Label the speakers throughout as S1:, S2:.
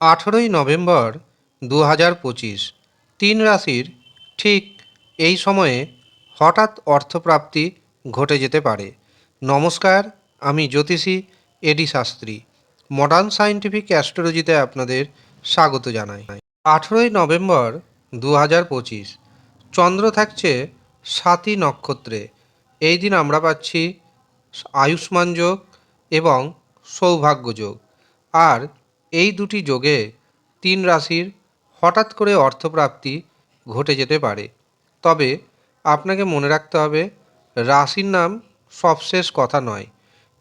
S1: আঠেরোই নভেম্বর দু হাজার পঁচিশ, তিন রাশির ঠিক এই সময়ে হঠাৎ অর্থপ্রাপ্তি ঘটে যেতে পারে। নমস্কার, আমি জ্যোতিষী A D Shastri, modern scientific অ্যাস্ট্রোলজিতে আপনাদের স্বাগত জানাই। আঠেরোই নভেম্বর দু হাজার পঁচিশ, চন্দ্র থাকছে সাতই নক্ষত্রে। এই দিন আমরা পাচ্ছি আয়ুষ্মান যোগ এবং সৌভাগ্য যোগ। আর এই দুটি যোগে তিন রাশির হঠাৎ করে অর্থপ্রাপ্তি ঘটে যেতে পারে। তবে আপনাকে মনে রাখতে হবে, রাশির নাম সবশেষ কথা নয়।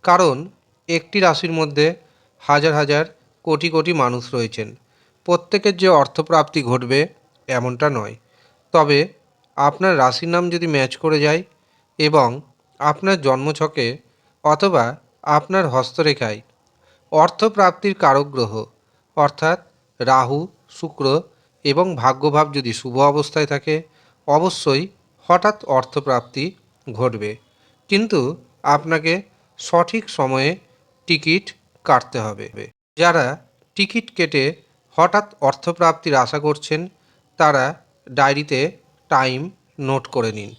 S1: কারণ একটি রাশির মধ্যে হাজার হাজার কোটি কোটি মানুষ রয়েছেন। প্রত্যেকের যে অর্থপ্রাপ্তি ঘটবে এমনটা নয়। তবে আপনার রাশির নাম যদি ম্যাচ করে যায় এবং আপনার জন্মছকে অথবা আপনার হস্তরেখায় অর্থপ্রাপ্তির কারক গ্রহ অর্থাৎ রাহু, শুক্র এবং ভাগ্যভাব যদি শুভ অবস্থায় থাকে, অবশ্যই হঠাৎ অর্থপ্রাপ্তি ঘটবে। কিন্তু আপনাকে সঠিক সময়ে টিকিট কাটতে হবে। যারা টিকিট কেটে হঠাৎ অর্থপ্রাপ্তির আশা করছেন, তারা ডায়েরিতে টাইম নোট করে নিন।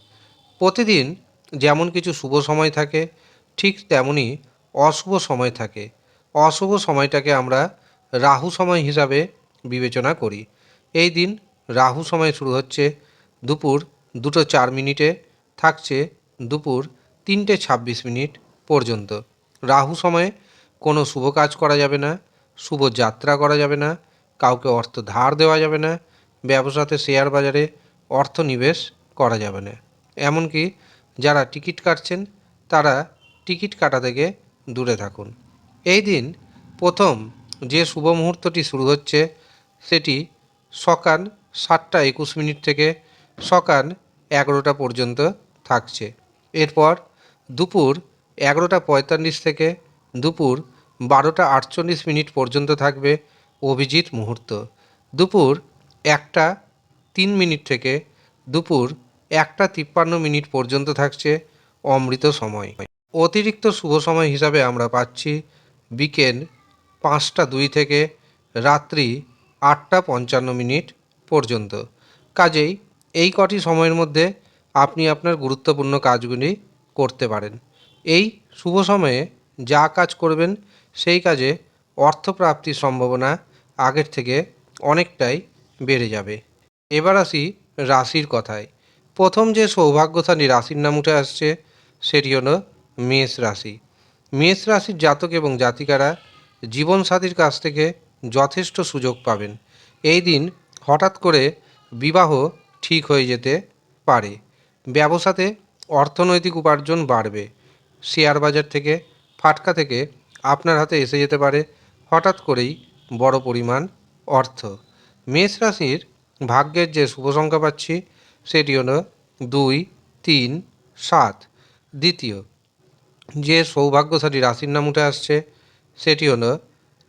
S1: প্রতিদিন যেমন কিছু শুভ সময় থাকে, ঠিক তেমনই অশুভ সময় থাকে। অশুভ সময়টাকে আমরা রাহু সময় হিসাবে বিবেচনা করি। এই দিন রাহু সময় শুরু হচ্ছে দুপুর দুটো চার মিনিটে, থাকছে দুপুর তিনটে ছাব্বিশ মিনিট পর্যন্ত। রাহু সময়ে কোনো শুভ কাজ করা যাবে না, শুভ যাত্রা করা যাবে না, কাউকে অর্থ ধার দেওয়া যাবে না, ব্যবসাতে শেয়ার বাজারে অর্থ নিবেশ করা যাবে না। এমনকি যারা টিকিট কাটছেন, তারা টিকিট কাটা থেকে দূরে থাকুন। এই দিন প্রথম যে শুভ মুহূর্তটি শুরু হচ্ছে, সেটি সকাল সাতটা একুশ মিনিট থেকে সকাল এগারোটা পর্যন্ত থাকছে। এরপর দুপুর এগারোটা পঁয়তাল্লিশ থেকে দুপুর বারোটা আটচল্লিশ মিনিট পর্যন্ত থাকবে অভিজিৎ মুহূর্ত। দুপুর একটা তিন মিনিট থেকে দুপুর একটা তিপ্পান্ন মিনিট পর্যন্ত থাকছে অমৃত সময়। অতিরিক্ত শুভ সময় হিসাবে আমরা পাচ্ছি বিকেল পাঁচটা দুই থেকে রাত্রি আটটা পঞ্চান্ন মিনিট পর্যন্ত। কাজেই এই কটি সময়ের মধ্যে আপনি আপনার গুরুত্বপূর্ণ কাজগুলি করতে পারেন। এই শুভ সময়ে যা কাজ করবেন, সেই কাজে অর্থপ্রাপ্তির সম্ভাবনা আগের থেকে অনেকটাই বেড়ে যাবে। এবার আসি রাশির কথায়। প্রথম যে সৌভাগ্যশালী রাশির নাম উঠে আসছে, সেটি হলো মেষ রাশি। মেষ রাশির জাতক এবং জাতিকারা জীবনসাথীর কাছ থেকে যথেষ্ট সুযোগ পাবেন। এই দিন হঠাৎ করে বিবাহ ঠিক হয়ে যেতে পারে। ব্যবসাতে অর্থনৈতিক উপার্জন বাড়বে। শেয়ার বাজার থেকে, ফাটকা থেকে আপনার হাতে এসে যেতে পারে হঠাৎ করেই বড় পরিমাণ অর্থ। মেষ রাশির ভাগ্যের যে শুভ সংখ্যা পাচ্ছি, সেটি হলো দুই, তিন, সাত। দ্বিতীয় যে সৌভাগ্যশালী রাশির নাম উঠে আসছে, সেটি হলো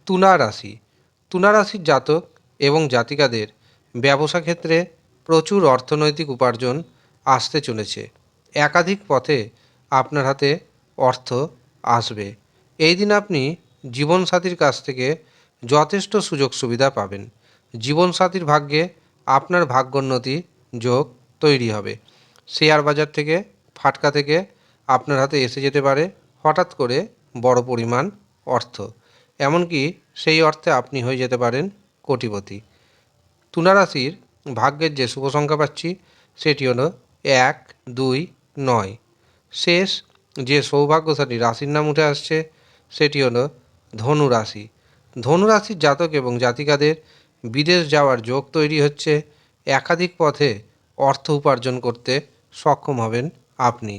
S1: তুলা রাশি। তুলা রাশির জাতক এবং জাতিকাদের ব্যবসা ক্ষেত্রে প্রচুর অর্থনৈতিক উপার্জন আসতে চলেছে। একাধিক পথে আপনার হাতে অর্থ আসবে। এই দিন আপনি জীবনসাথীর কাছ থেকে যথেষ্ট সুযোগ সুবিধা পাবেন। জীবনসাথীর ভাগ্যে আপনার ভাগ্যোন্নতি যোগ তৈরি হবে। শেয়ার বাজার থেকে, ফাটকা থেকে আপনার হাতে এসে যেতে পারে হঠাৎ করে বড় পরিমাণ অর্থ। এমনকি সেই অর্থে আপনি হয়ে যেতে পারেন কোটিপতি। তুলা রাশির ভাগ্যের যে শুভ সংখ্যা পাচ্ছি, সেটি হলো এক, দুই, নয়। শেষ যে সৌভাগ্যশালী রাশির নাম উঠে আসছে, সেটি হলো ধনু রাশি ধনু রাশির জাতক এবং জাতিকাদের বিদেশ যাওয়ার যোগ তৈরি হচ্ছে। একাধিক পথে অর্থ উপার্জন করতে সক্ষম হবেন আপনি।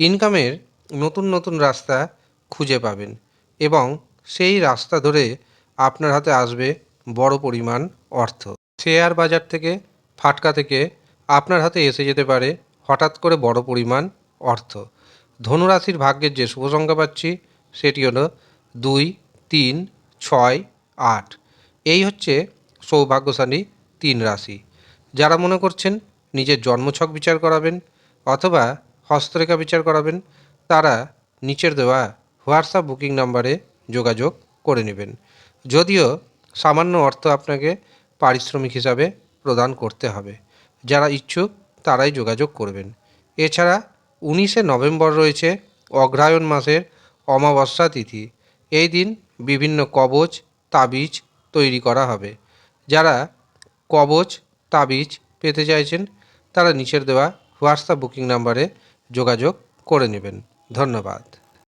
S1: ইনকামের নতুন নতুন রাস্তা খুঁজে পাবেন এবং সেই রাস্তা ধরে আপনার হাতে আসবে বড় পরিমাণ অর্থ। শেয়ার বাজার থেকে, ফাটকা থেকে আপনার হাতে এসে যেতে পারে হঠাৎ করে বড় পরিমাণ অর্থ। ধনুরাশির ভাগ্যের যে শুভ সংখ্যা পাচ্ছি, সেটি হলো দুই, তিন, ছয়, আট। এই হচ্ছে সৌভাগ্যশালী তিন রাশি। যারা মনে করছেন নিজের জন্মছক বিচার করাবেন অথবা হস্তরেখা বিচার করাবেন, তারা নিচের দেওয়া হোয়াটসঅ্যাপ বুকিং নাম্বারে যোগাযোগ করে নেবেন। যদিও সামান্য অর্থ আপনাকে পারিশ্রমিক হিসাবে প্রদান করতে হবে। যারা ইচ্ছুক, তারাই যোগাযোগ করবেন। এছাড়া উনিশে নভেম্বর রয়েছে অগ্রহায়ণ মাসের অমাবস্যা তিথি। এই দিন বিভিন্ন কবচ, তাবিজ তৈরি করা হবে। যারা কবচ, তাবিজ পেতে চাইছেন, তারা নিচের দেওয়া হোয়াটসঅ্যাপ বুকিং নাম্বারে যোগাযোগ করে নেবেন। ধন্যবাদ।